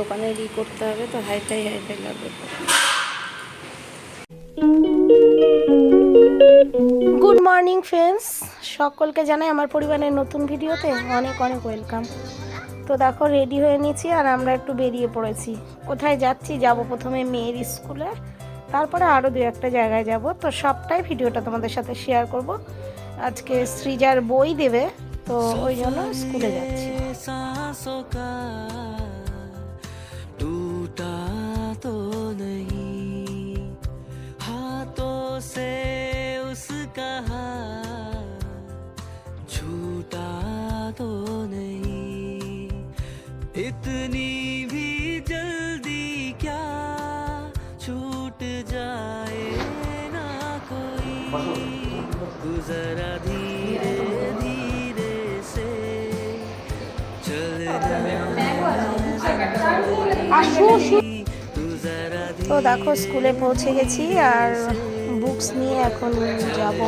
দোকানে ই করতে হবে? তো হাইটাই হাইটাই লাগবে। গুড মর্নিং ফ্রেন্ডস সকলকে জানাই আমার পরিবারের নতুন ভিডিওতে অনেক অনেক ওয়েলকাম তো দেখো রেডি হয়ে নিয়েছি আর আমরা একটু বেরিয়ে পড়েছি। কোথায় যাচ্ছি? যাব প্রথমে মেয়ের স্কুলে। তারপরে আরও দু একটা জায়গায় যাব। তো সবটাই ভিডিওটা তোমাদের সাথে শেয়ার করব। আজকে সৃজার বই দেবে তো ওই জন্য স্কুলে যাচ্ছি। सांसों তো দেখো স্কুলে পৌঁছে গেছি আর বুকস নিয়ে এখন যাব।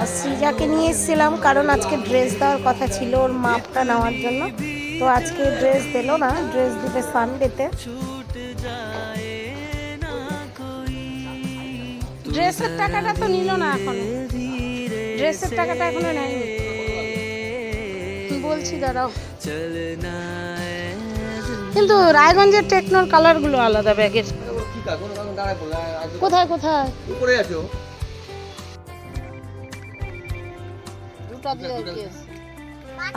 আর সিজাকে নিয়ে এসেছিলাম কারণ আজকে ড্রেস দেওয়ার কথা ছিল ওর মাপটা নেওয়ার জন্য। তো আজকে ড্রেস দিল না ড্রেস দিতে সানডেতে ড্রেসের টাকাটা তো নিল না এখন। ড্রেসের টাকাটা এখনও নেয়নি। বলছি দাঁড়াও। কিন্তু রায়গঞ্জের টেকনোর কালারগুলো আলাদা ব্যাগের। কোথায় কোথায়? উপরে আছো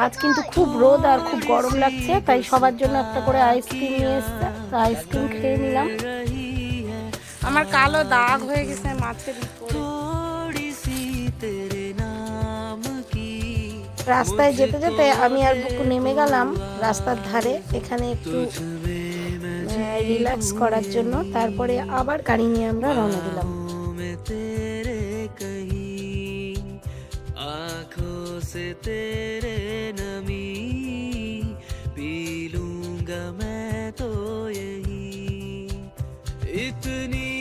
আজ কিন্তু খুব রোদ আর খুব গরম লাগছে তাই সবার জন্য একটা করে আইসক্রিম নিয়ে এসছে। আইসক্রিম খেয়ে নিলাম। আমার কালো দাগ হয়ে গেছে মাছের রাস্তায় যেতে যেতে আমি আর বুকু নেমে গেলাম। রাস্তার ধারে এখানে একটু রিল্যাক্স করার জন্য তারপরে আবার গাড়ি নিয়ে আমরা রওনা দিলাম में तेरे कहीं आंखों से तेरे नमी पी लूंगा मैं तो यही इतनी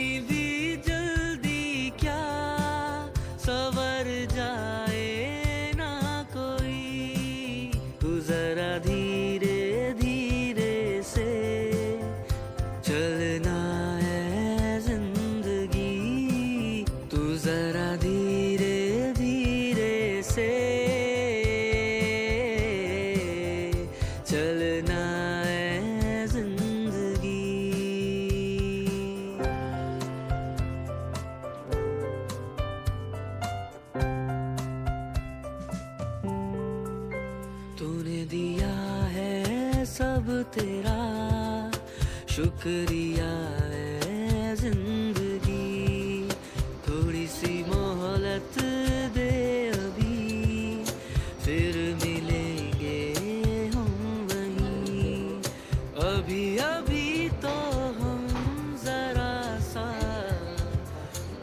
सब तेरा शुक्रिया ज़िंदगी। थोड़ी सी मोहलत दे अभी, फिर मिलेंगे हम वहीं। अभी अभी तो हम जरा सा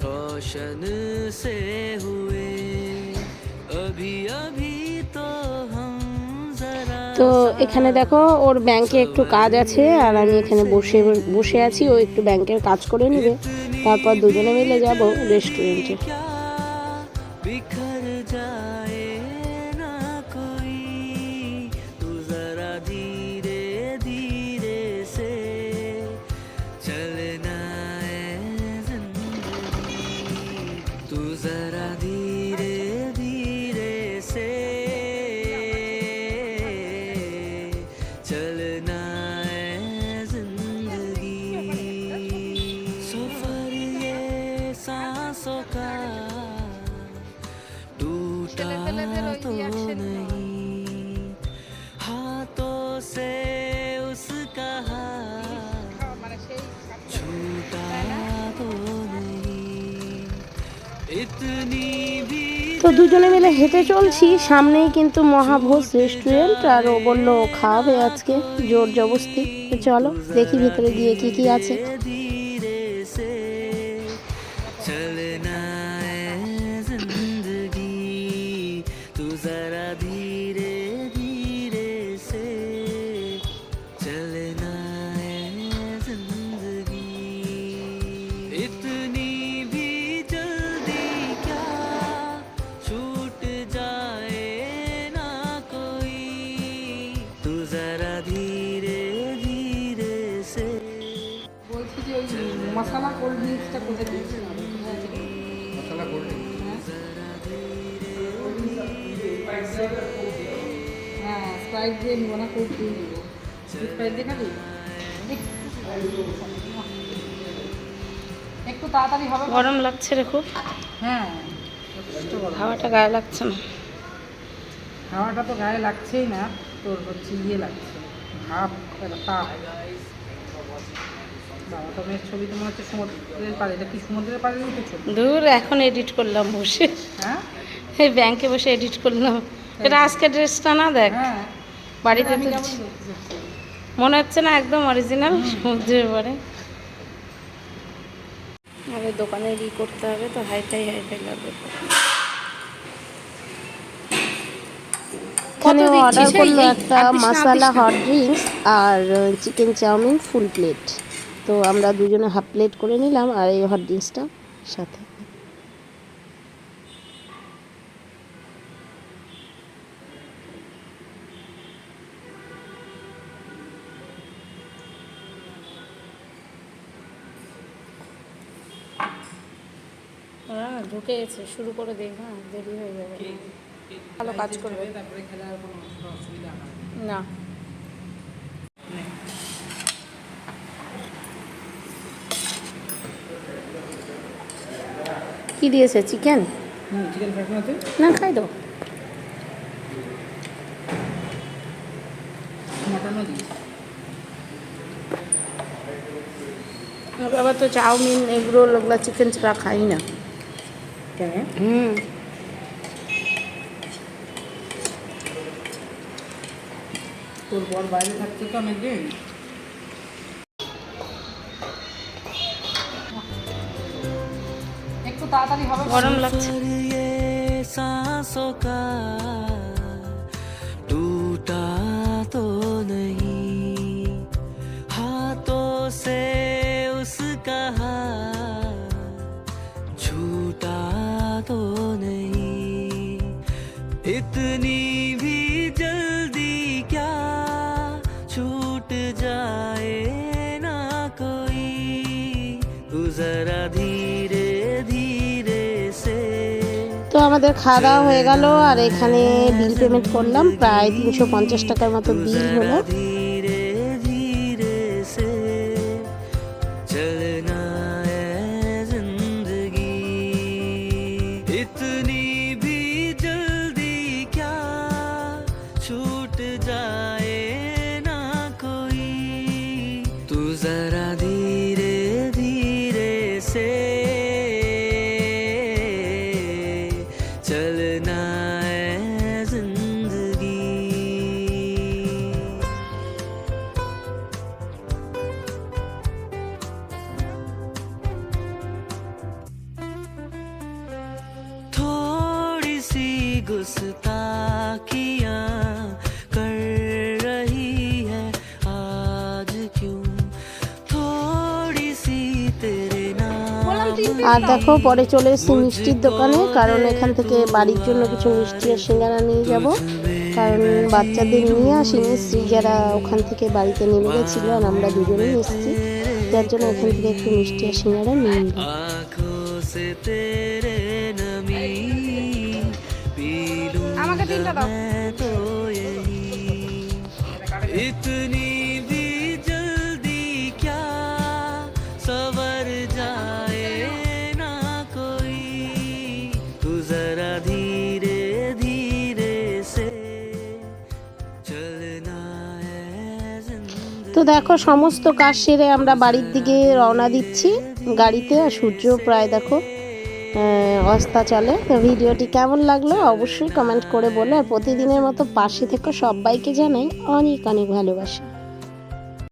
रोशन से हुए তো এখানে দেখো, ওর ব্যাংকে একটু কাজ আছে, আর আমি এখানে বসে বসে আছি, ও একটু ব্যাংকের কাজ করে নেবে। তারপর দুজনে মিলে যাব রেস্টুরেন্টে ওই রিয়াকশন তো দুজনে মিলে হেঁটে চলছি, সামনেই কিন্তু মহাভোজ রেস্টুরেন্ট আর ও বলল খাওয়াবে আজকে, জোর জবস্তি চলো, দেখি ভিতরে গিয়ে কি কি আছে। মশলা করে হ্যাঁ। স্প্রাইট দিয়ে নিবো না কোক দিয়ে নিবো। স্প্রাইট দিয়ে খাবি? একটু তাড়াতাড়ি হবে। গরম লাগছে রে খুব। হ্যাঁ। হাওয়াটা গায়ে লাগছে না। হাওয়াটা তো গায়ে লাগছেই না তোর হচ্ছে ইয়ে লাগছে ভাব তাপ। বাবা ছবি তো হচ্ছে সমুদ্রের পাড়ে এটা কি সমুদ্রের পাড়ে দূর এখন এডিট করলাম বসে। হ্যাঁ? এই ব্যাংকে বসে এডিট করলাম। এটা আজকে ড্রেসটা না দেখ। হ্যাঁ। বাড়িতে আমি তো কেমন দেখতে মনে হচ্ছে না একদম অরিজিনাল সমুদ্রের পরে আগে দোকানে ই করতে হবে তো হাইফাই হাইফাই লাগবে। এখানে অর্ডার করল একটা মশালা হট ড্রিঙ্কস আর চিকেন চাউমিন ফুল প্লেট তো আমরা দুজনে হাফ প্লেট করে নিলাম আর এই হট ড্রিঙ্কসটা সাথে। ওরা ঢুকে গেছে শুরু করে দেখ হ্যাঁ দেরি হয়ে যাবে। ভালো কাজ করবে। তারপরে খেলে আর কোনো অসুবিধা না। কি দিয়েছে? চিকেন না খাই দাও। আবার তো চাউমিন এগুলো ওগুলো চিকেন ছাড়া খাই না। হুম। তোর বর বাইরে থাকছে তো অনেকদিন। তাড়াতাড়ি হবে গরম লাগছে सफर ये सांसों का टूटा तो नहीं हाथों से उसका हाथ छूटा तो नहीं इतनी আমাদের খাওয়া দাওয়া হয়ে গেল আর এখানে বিল পেমেন্ট করলাম, প্রায় তিনশো পঞ্চাশ টাকার মতো বিল হলো। गुस्ताखियां कर रही है आज क्यों थोड़ी सी तेरे नाम আর দেখো পরে চলে এসেছি মিষ্টির দোকানে কারণ এখান থেকে বাড়ির জন্য কিছু মিষ্টি আর সিঙ্গারা নিয়ে যাব কারণ বাচ্চাদের নিয়ে আসিনি স্ত্রী যারা ওখান থেকে বাড়িতে নেমে গেছিলো আর আমরা দুজনেই এসেছি যার জন্য এখান থেকে একটু মিষ্টি আর সিঙ্গারা নিয়ে নিলাম আমাকে তিনটা দাও। জলদি ক্যা সবর যায় না কই? তু ধীরে ধীরে তো দেখো সমস্ত কাজ সেরে আমরা বাড়ির দিকে রওনা দিচ্ছি গাড়িতে আর সূর্য প্রায় দেখো অস্তা চলে। তো ভিডিওটি কেমন লাগল অবশ্যই কমেন্ট করে বলো। আর প্রতিদিনের মতো পাশে থেকে সবাইকে জানাই অনেক অনেক ভালোবাসা।